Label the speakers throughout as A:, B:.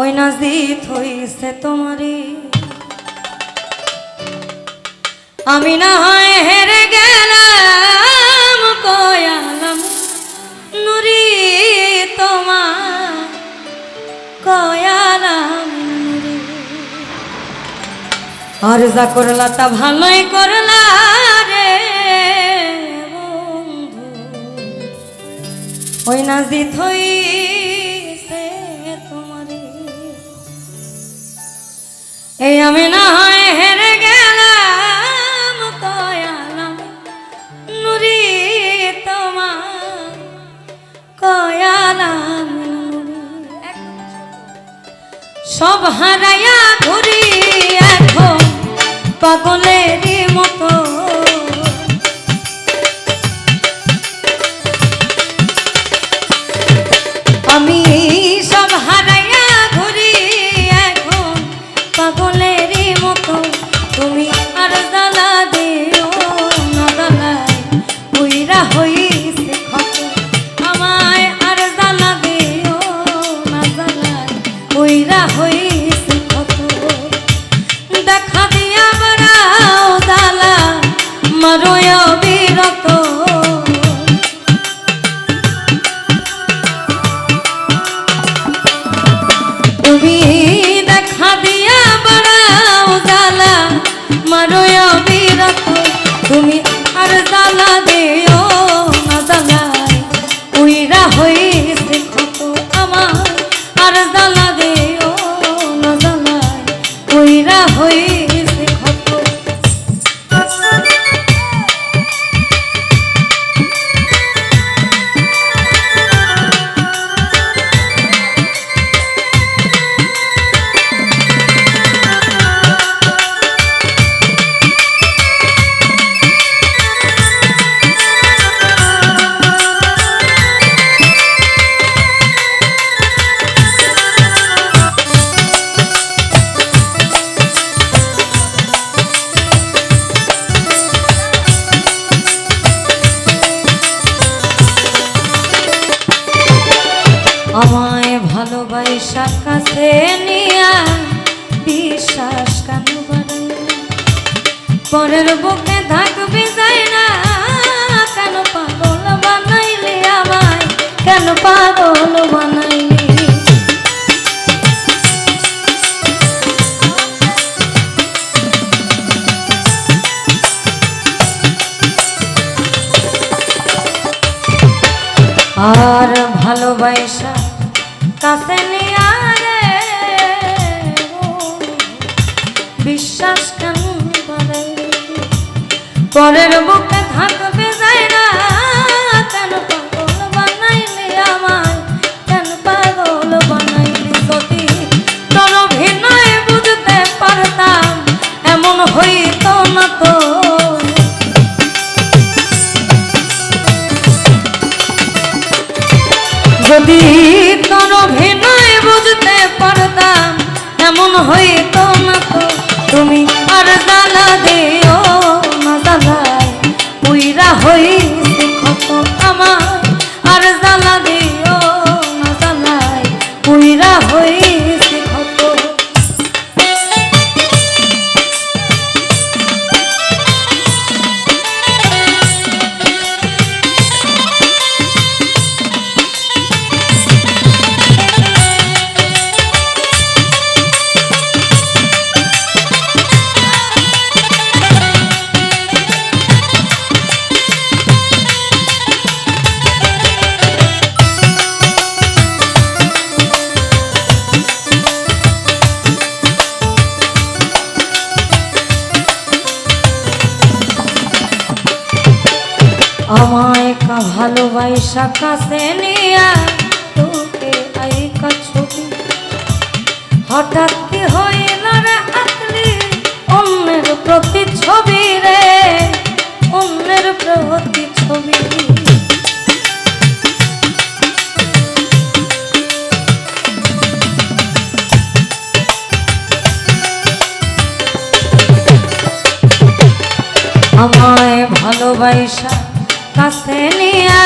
A: ওই নাজিত হইছে তোমারে। আমি না হয় হেরে গেলাম কয়ালাম নুরি তোমার কয়ালাম নুরি। আর যা করলা তা ভালোই করলা রে বন্ধু। ওই নাজিত হইছে এই আমি না হয় হেরে গেলাম কয়ালাম নুরি তোমার কয়ালাম সব হারাইয়া ঘুরি এখন পাগলেরই মতো। মারোয় বিরত তুমি দেখা দিয়া বাড়াও জ্বালা মারোয় বিরত তুমি আর জ্বালা দিও না জ্বালায় উইরা হইছে ক্ষত আমার জ্বালা দিও না জ্বালায় উইরা পরের বুকে থাকবে যাই না কেন পাগল বানাইলে আমায়? কেন পাগল বানাইলে? আর ভালোবাসা কাছে পরের বুকে থাকবে যাই না। কেন পাগল বানাইলে আমায়? কেন পাগল বানাইলে যদি তোর অভিনয় বুঝতে পারতাম, এমন হইতো না তো। যদি তোর অভিনয় বুঝতে পারতাম, এমন হইতো না তো। তুমি আর জ্বালা দিও হইছে আমার। আর জ্বালা দিও না জ্বালাই পুইরা হইছে ভালোবাসা কাছে নিয়া তোকে আইকা ছবি হঠাৎ কি হইল রে আকলি? অন্যের প্রতি ছবি রে, অন্যের প্রতি ছবি আমায় ভালোবাসা কাছে নিয়া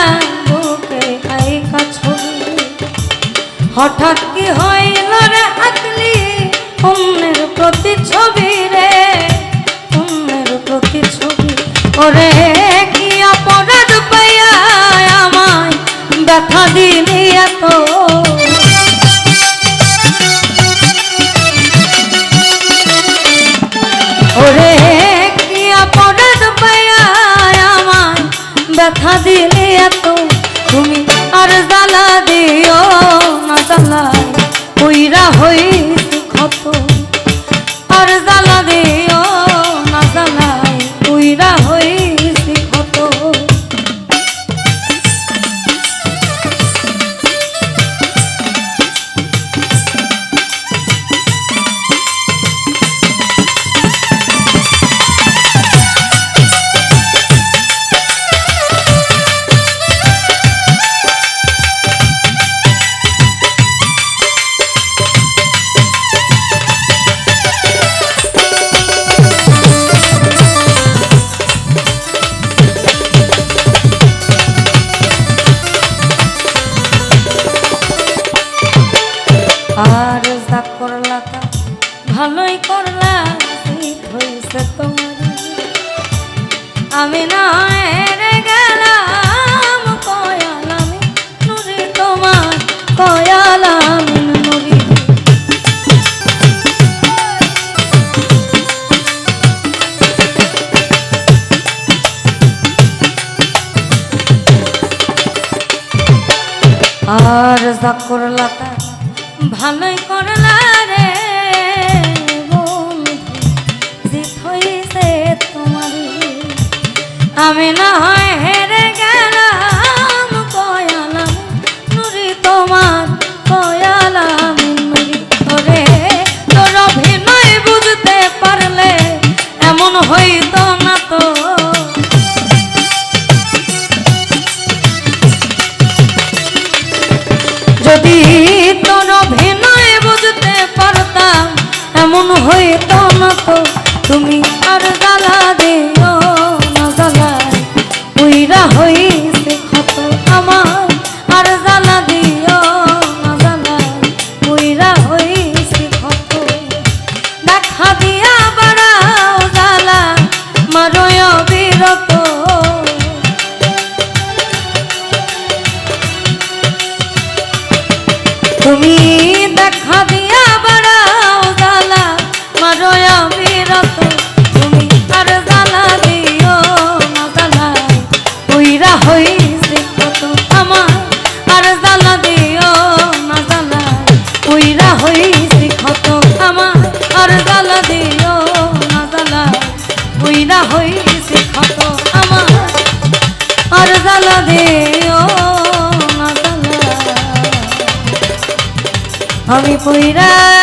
A: বুকে আইকা ছবি হঠাৎ কি হইল রে আকলি অন্যের প্রতি ছবি রে। অন্যের প্রতি ছবি। ওরে, কি অপরাধ পাইয়া আমায় ব্যথা দিলি এত? ভালোই করলাম আমি না যাবে না ধোকা দেও আমি পুরা